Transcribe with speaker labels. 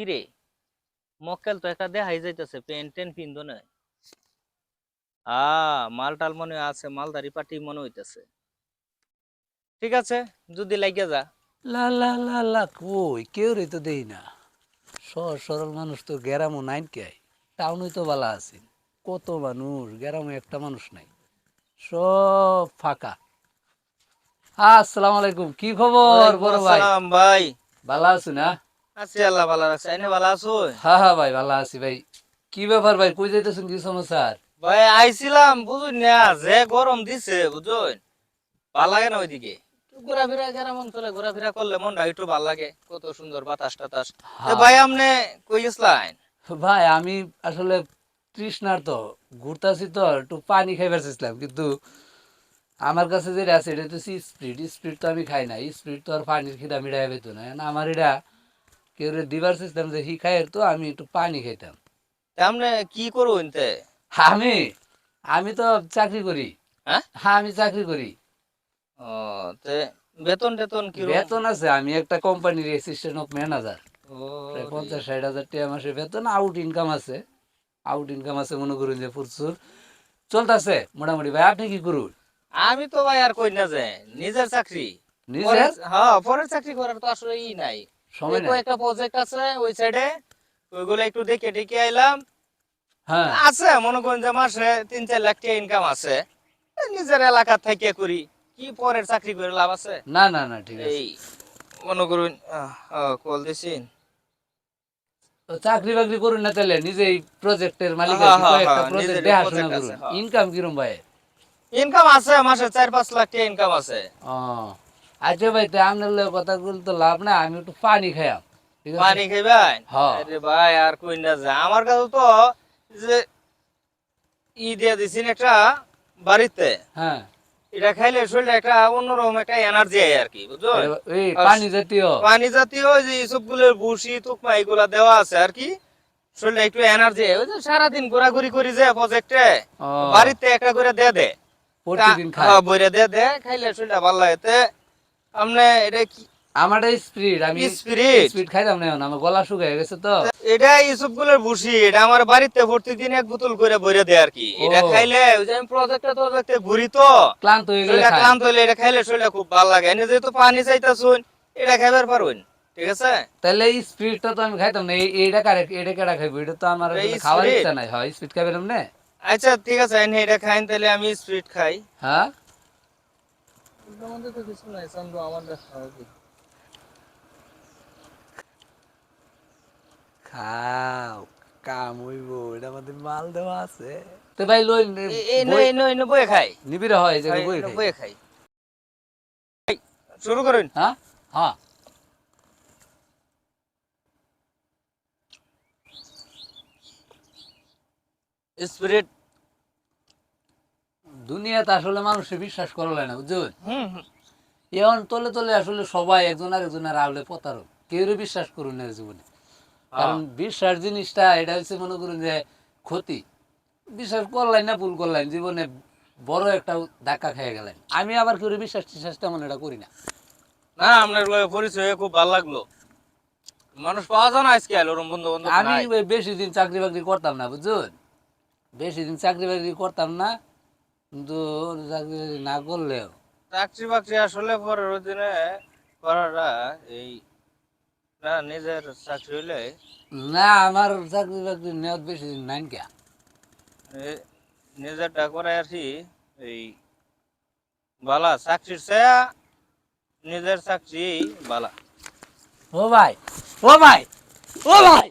Speaker 1: কি রে মক্কেল তো একটা দেখাই যাইতেছে পেন টেন পিন্দো না আ মাল টাল মনে আছে মালদারি পাটি মনে হইতেছে। ঠিক আছে যদি লাগিয়ে যা।
Speaker 2: লা লা লা লা কই? কেউ রে তো দেই না। সহজ সরল মানুষ তো গ্রামও নাইন কে টাউনই তো বালা আছে। কত মানুষ গ্রামে একটা মানুষ নাই। সব ফাঁকা। আসসালামু আলাইকুম কি খবর বড় ভাই?
Speaker 1: ভাই।
Speaker 2: ভালো আছো না?
Speaker 1: আছি আল্লাহ ভালো রাখছে এনে ভালো আছো
Speaker 2: হ্যাঁ হ্যাঁ ভাই ভালো আছি ভাই। কি ব্যাপার ভাই? কই যাইতেছেন কি সমাচার
Speaker 1: ভাই আইছিলাম বুঝুন না যে গরম দিছে বুঝুন। ভালো লাগে না ওইদিকে? ঘোরাফেরা গ্রাম অঞ্চলে ঘোরাফেরা করলে মনটা একটু ভালো লাগে কত সুন্দর বাতাস টাতাস। ভাই আপনি কই গেছিলেন?
Speaker 2: ভাই আমি আসলে তৃষ্ণার তো ঘুরতাছি তো একটু পানি খাইবার চেয়েছিলাম কিন্তু আমার কাছে যেটা আছে এটা হচ্ছে স্প্রিট। স্প্রিট তো আমি খাই না স্প্রিট তো আর পানির খিদা পেত না। না আমার এটা কেউ দিবার সিস্টেম যে হি খাই তো আমি একটু পানি খাইতাম।
Speaker 1: আপনি কি করুন
Speaker 2: আমি আমি তো চাকরি করি।
Speaker 1: হ্যাঁ?
Speaker 2: হ্যাঁ আমি চাকরি করি।
Speaker 1: ও তে বেতন টেতন কি
Speaker 2: বেতন আছে আমি একটা কোম্পানির অ্যাসিস্ট্যান্ট অফ ম্যানেজার
Speaker 1: ও
Speaker 2: পঞ্চাশ ষাট হাজার টাকা মাসে বেতন আউট ইনকাম আছে। আউট ইনকাম আছে মনে করুন যে প্রচুর। চলতেছে মোটামুটি ভাই আপনি কি করুন?
Speaker 1: আমি তো ভাই আর কই না যে নিজের চাকরি।
Speaker 2: নিজের?
Speaker 1: হ্যাঁ পরের চাকরি করার তো আসলে ই নাই।
Speaker 2: সময় নাই।
Speaker 1: একটা প্রজেক্ট আছে ওই সাইডে ওইগুলো একটু দেখে দেখে আইলাম।
Speaker 2: হ্যাঁ।
Speaker 1: আছে মনে করেন যে মাসে তিন চার লাখ টাকা ইনকাম আছে। নিজের এলাকা থেকে করি কি পরের চাকরি করে লাভ আছে?
Speaker 2: না না না ঠিক আছে।
Speaker 1: এই মনে করুন কল দিছিন
Speaker 2: চাকরি বাকরি করুন না তাহলে নিজেই প্রজেক্টের মালিক আছি,
Speaker 1: হ্যাঁ,
Speaker 2: কয়েকটা
Speaker 1: হ্যাঁ,
Speaker 2: প্রজেক্ট দেখাশোনা করুন।
Speaker 1: আছে।
Speaker 2: ইনকাম কিরম ভাই
Speaker 1: ইনকাম আছে মাসে চার পাঁচ লাখ টাকা ইনকাম আছে।
Speaker 2: আচ্ছা ভাই তা আপনার লগে কথা বলতে তো লাভ না আমি একটু পানি খাইয়াম
Speaker 1: পানি খাইবেন। আরে ভাই আর কই না যা আমার কাছে তো যে ই দিয়ে দিছেন একটা বাড়িতে
Speaker 2: হ্যাঁ।
Speaker 1: এটা খাইলে শরীরে একটা অন্যরকম একটা এনার্জি আর কি বুঝছ
Speaker 2: পানি জাতীয়।
Speaker 1: পানি জাতীয় যে সবগুলোর ভুসি তুকমা এগুলা দেওয়া আছে আর কি শরীরে একটু এনার্জি ওই যে সারাদিন ঘোরাঘুরি করি যে প্রজেক্টে বাড়িতে একটা করে দে দে
Speaker 2: প্রতিদিন খাই
Speaker 1: হ্যাঁ, বইরে দে দে খাইলে শরীরটা ভালো লাগে। আপনি এটা কি?
Speaker 2: আমার স্পিড আমি
Speaker 1: স্পিরিট
Speaker 2: স্পিড? খাইতাম না আমার গলা শুকিয়ে গেছে তো।
Speaker 1: এটা ইসবগুলোর ভুসি এটা আমার বাড়িতে প্রতিদিন এক বোতল করে বইরে দেয় আর কি। এটা খাইলে ওই যে আমি প্রজেক্টে প্রজেক্টে ঘুরি তো
Speaker 2: ক্লান্ত হয়ে গেলে
Speaker 1: ক্লান্ত হইলে এটা খাইলে শরীরটা খুব ভালো লাগে। এনে যেহেতু পানি চাইতাছুন এটা খাইবার পারুন ঠিক আছে?
Speaker 2: তাহলে এই তো আমি খাইতাম না এইটা কারে এটা কেডা খাইবো? এটা তো আমার
Speaker 1: এই
Speaker 2: খাওয়ার ইচ্ছা নাই। হয় স্পিড খাইবেন না
Speaker 1: আচ্ছা ঠিক আছে এনে এটা খাইন তাহলে আমি স্প্রিট খাই।
Speaker 2: হ্যাঁ?
Speaker 1: আমাদের তো কিছু নাই চান্দু আমাদের
Speaker 2: খাও কাম হইব এটা আমাদের মাল দেওয়া আছে। তো ভাই লই
Speaker 1: এনে এনে এনে বয়ে খাই।
Speaker 2: নিবিড় হয় যে খাই।
Speaker 1: বয়ে খাই। শুরু করুন।
Speaker 2: হ্যাঁ? হ্যাঁ।
Speaker 1: স্পিরিট
Speaker 2: দুনিয়াতে আসলে মানুষে বিশ্বাস করা যায় না বুঝছেন?
Speaker 1: হুম।
Speaker 2: এখন তলে তলে আসলে সবাই একজন আরেকজনের আড়লে প্রতারক। কেউ বিশ্বাস করুন না জীবনে। কারণ বিশ্বাস জিনিসটা এটা হচ্ছে মনে করুন যে ক্ষতি। বিশ্বাস করলেন না ভুল করলেন জীবনে বড় একটা ধাক্কা খেয়ে গেলেন। আমি আবার কেউ বিশ্বাস টিশ্বাস তেমন এটা করি না।
Speaker 1: না আপনার লগে পরিচয় খুব ভালো লাগল। মানুষ পাওয়া যায় না আজকে ওরম বন্ধু বন্ধু
Speaker 2: আমি বেশি দিন চাকরি বাকরি করতাম না বুঝছেন? বেশি দিন চাকরি বাকরি করতাম না কিন্তু চাকরি না করলেও।
Speaker 1: চাকরি বাকরি আসলে পরের দিনে করাটা এই না নিজের চাকরি হইলে।
Speaker 2: না আমার চাকরি বাকরি নেওয়ার বেশি দিন নাই কে।
Speaker 1: নিজেরটা করে কি এই বালা চাকরির চেয়া নিজের চাকরি বালা।
Speaker 2: ও ভাই ও ভাই ও ভাই!